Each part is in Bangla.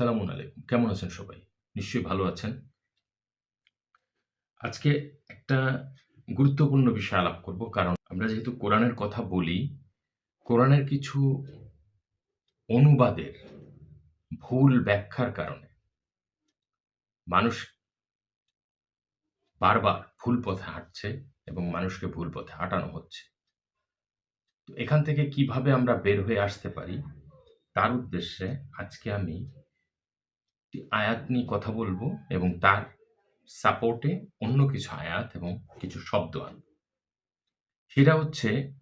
সালামুন আলাইকুম। কেমন আছেন সবাই? নিশ্চয়ই ভালো আছেন। আজকে একটা গুরুত্বপূর্ণ বিষয় আলাপ করব। কারণ আমরা যেহেতু কোরআনের কথা বলি, কোরআনের কিছু অনুবাদের ভুল ব্যাখ্যার কারণে মানুষ বারবার ভুল পথে হাঁটছে এবং মানুষকে ভুল পথে হাঁটানো হচ্ছে। এখান থেকে কীভাবে আমরা বের হয়ে আসতে পারি, তার উদ্দেশ্যে আজকে আমি একটি আয়াত নিয়ে কথা বলব এবং তার সাপোর্টে অন্য কিছু আয়াত এবং কিছু শব্দ আনব। সেটা হচ্ছে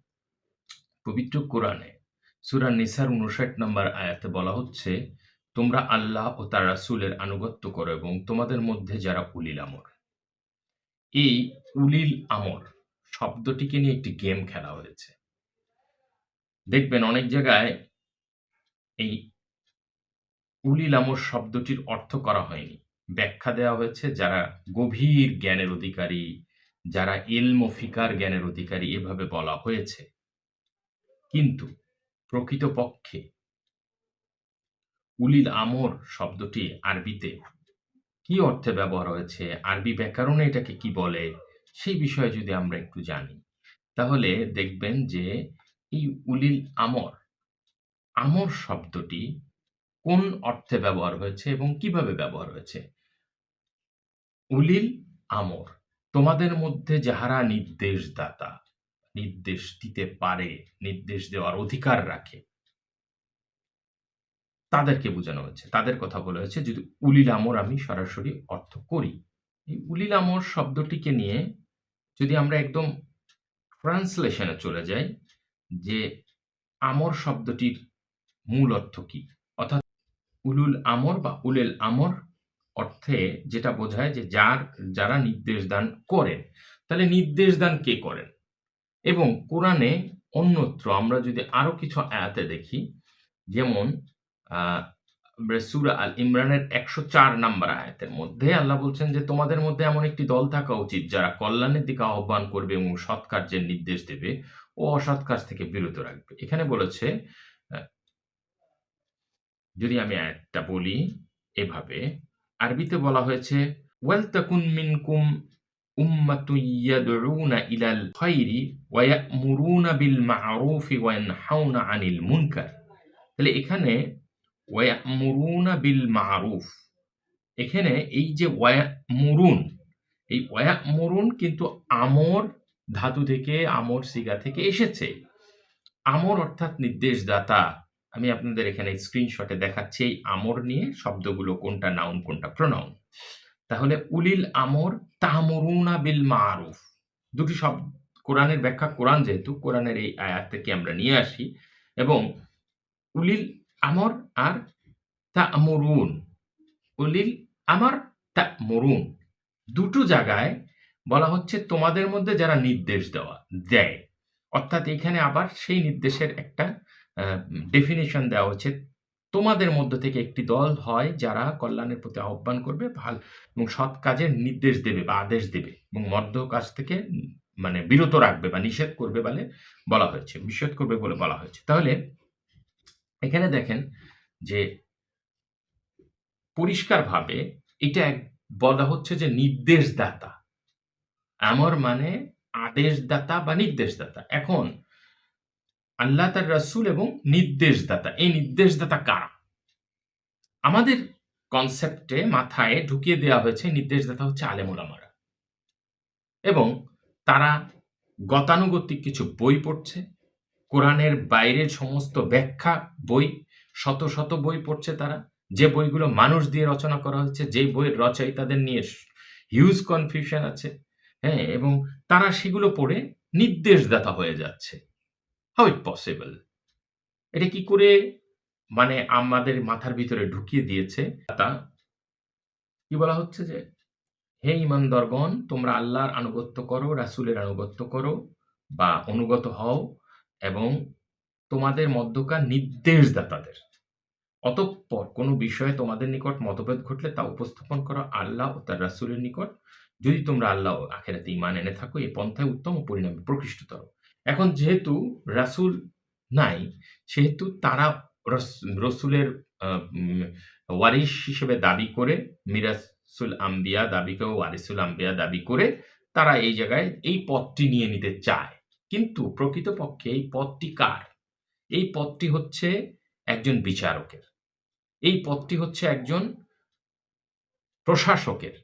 পবিত্র কোরআনে সূরা নিসার ৫৯ নম্বর আয়াতে বলা হচ্ছে, "তোমরা আল্লাহ ও তার রাসূলের আনুগত্য করো এবং তোমাদের মধ্যে যারা উলিল আমর" এই উলিল আমর শব্দটিকে নিয়ে একটি গেম খেলা হয়েছে। দেখবেন অনেক জায়গায় এই উলিল আমর শব্দটির অর্থ করা হয়নি। ব্যাখ্যা দেওয়া হয়েছে যারা গভীর জ্ঞানের অধিকারী, যারা ইলম ফিকার জ্ঞানের অধিকারী এভাবে বলা হয়েছে। কিন্তু প্রকৃতপক্ষে উলিল আমর শব্দটি আরবিতে কি অর্থে ব্যবহার হয়েছে, আরবি ব্যাকরণে এটাকে কি বলে, সেই বিষয়ে যদি আমরা একটু জানি, তাহলে দেখবেন যে এই উলিল আমর, আমর শব্দটি কোন অর্থে ব্যবহার হয়েছে এবং কীভাবে ব্যবহার হয়েছে? উলিল আমর, তোমাদের মধ্যে যাহারা নির্দেশদাতা, নির্দেশ দিতে পারে, নির্দেশ দেওয়ার অধিকার রাখে তাদেরকে বোঝানো হয়েছে। তাদের কথা বলা হয়েছে যদি উলিল আমর আমি সরাসরি অর্থ করি। এই উলিল আমর শব্দটিকে নিয়ে যদি আমরা একদম ট্রান্সলেশনে চলে যাই যে আমর শব্দটির মূল অর্থ কি? উলুল আমর বা উলেল আমর অর্থে যেটা বোঝায় যে যার, যারা নির্দেশ দান করেন। তাহলে নির্দেশ দান কে করেন? এবং কোরআনে অন্যত্র আমরা যদি আরও কিছু আয়াতে দেখি, যেমন সূরা আল ইমরানের ১০৪ নাম্বার আয়াতের মধ্যে আল্লাহ বলছেন যে, তোমাদের মধ্যে এমন একটি দল থাকা উচিত যারা কল্যাণের দিকে আহ্বান করবে এবং সৎ কার্যের নির্দেশ দেবে ও অসৎ কাজ থেকে বিরত রাখবে। এখানে বলেছে যদি আমি আয়াতটা বলি এভাবে, আরবিতে বলা হয়েছে ওয়ালতাকুন মিনকুম উম্মাতুন ইয়াদউনা ইলাল খায়রি ওয়া ইয়া'মুরুনা বিল মা'রুফি ওয়া ইয়ানহাউনা আনিল মুনকার। তাহলে এখানে ওয়া ইয়া'মুরুনা বিল মা'রুফ এখানে এই যে ওয়া ইয়া'মুরুন এই ওয়া ইয়া'মুরুন কিন্তু আমর ধাতু থেকে আমর সিগা থেকে এসেছে। আমর অর্থাৎ নির্দেশদাতা। আমি আপনাদের এখানে স্ক্রিনশটে দেখাচ্ছি এই আমর নিয়ে শব্দগুলো কোনটা নাউন কোনটা প্রোনাউন। তাহলে উলিল আমর তা'মুরুনা বিল মা'রুফ দুটি শব্দ কোরআনের ব্যাখ্যা, কোরআন যেহেতু, কোরআনের এই আয়াত থেকে আমরা নিয়ে আসি এবং উলিল আমর আর তা'মুরুন উলিল আমর, তা'মুরুন দুটো জায়গায় বলা হচ্ছে তোমাদের মধ্যে যারা নির্দেশ দেওয়া, দেয়। অর্থাৎ এখানে আবার সেই নির্দেশের একটা ডেফিনিশন দেওয়া হচ্ছে। তোমাদের মধ্য থেকে একটি দল হয় যারা কল্যাণের প্রতি আহ্বান করবে, ভালো এবং সৎ কাজের নির্দেশ দেবে বা আদেশ দেবে এবং মন্দ কাজ থেকে মানে বিরত রাখবে বা নিষেধ করবে বলে বলা হয়েছে। নিষেধ করবে বলে বলা হয়েছে। তাহলে এখানে দেখেন যে পরিষ্কারভাবে এটা এক বলা হচ্ছে যে নির্দেশদাতা। আমার মানে আদেশদাতা বা নির্দেশদাতা। এখন আল্লাহ তার রাসূল এবং নির্দেশদাতা। এই নির্দেশদাতা কারা? আমাদের কনসেপ্টে মাথায় ঢুকিয়ে দেওয়া হয়েছে নির্দেশদাতা হচ্ছে আলেম ওলামারা। এবং তারা গতানুগতিক কিছু বই পড়ছে। কোরআনের বাইরের সমস্ত ব্যাখ্যা বই, শত, শত বই পড়ছে তারা। যে বইগুলো মানুষ দিয়ে রচনা করা হয়েছে, যে বইয়ের রচয়িতাদের নিয়ে হিউজ কনফিউশন আছে। হ্যাঁ? এবং তারা সেগুলো পড়ে নির্দেশদাতা হয়ে যাচ্ছে। How it possible? এটা কি করে মানে আমাদের মাথার ভিতরে ঢুকিয়ে দিয়েছে তা কি বলা হচ্ছে যে, হে ঈমানদারগণ তোমরা আল্লাহর আনুগত্য করো, রাসূলের আনুগত্য করো বা অনুগত হও এবং তোমাদের মধ্যকার নির্দেশদাতাদের। অতঃপর কোনো বিষয়ে তোমাদের নিকট মতভেদ ঘটলে তা উপস্থাপন করো আল্লাহ ও তার রাসূলের নিকট। যদি তোমরা আল্লাহ আখেরাতে ঈমান এনে থাকো এই পন্থায় উত্তম ও পরিণামে প্রকৃষ্টতর। এখন যেহেতু রাসূল নাই, সেহেতু তারা রস, রসূলের ওয়ারিস হিসেবে দাবি করে, মিরাসুল আম্বিয়া দাবি করে, ওয়ারিসুল আম্বিয়া দাবি করে তারা এই জায়গায় এই পদটি নিয়ে নিতে চায়। কিন্তু প্রকৃতপক্ষে এই পদটি কার? এই পদটি হচ্ছে একজন বিচারকের। এই পদটি হচ্ছে একজন প্রশাসকের।